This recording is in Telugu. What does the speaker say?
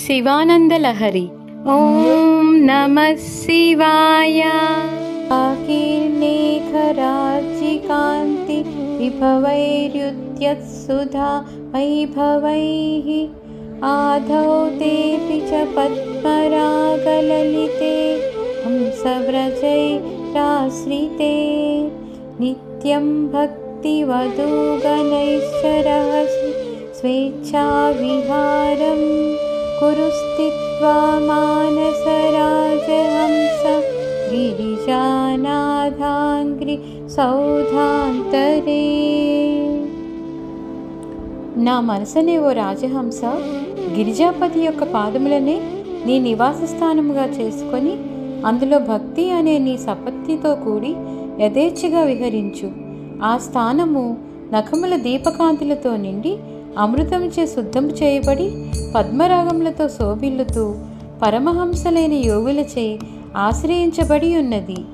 शिवानन्दलहरी। ॐ नमः शिवाय। आकीर्नेखराचिकान्ति विभवैर्युद्यत्सुधा वैभवैः। आधौ तेऽपि च पद्मरागललिते हंसव्रजै राश्रिते। नित्यं भक्तिवधूगणैश्वरहसि स्वेच्छाविहार कुरु स्थित्वा मानसराजहंस గిరిజానాథాంగ్రి సౌధాంతరే నా మనసనే ఓ రాజహంస గిరిజాపతి యొక్క పాదములనే నీ నివాస స్థానముగా చేసుకొని అందులో భక్తి అనే నీ సపత్తితో కూడి యథేచ్ఛగా విహరించు ఆ స్థానము నఖముల దీపకాంతులతో నిండి అమృతంచే శుద్ధం చేయబడి పద్మరాగములతో శోభిల్లుతూ పరమహంసలైన యోగులచే ఆశ్రయించబడి ఉన్నది.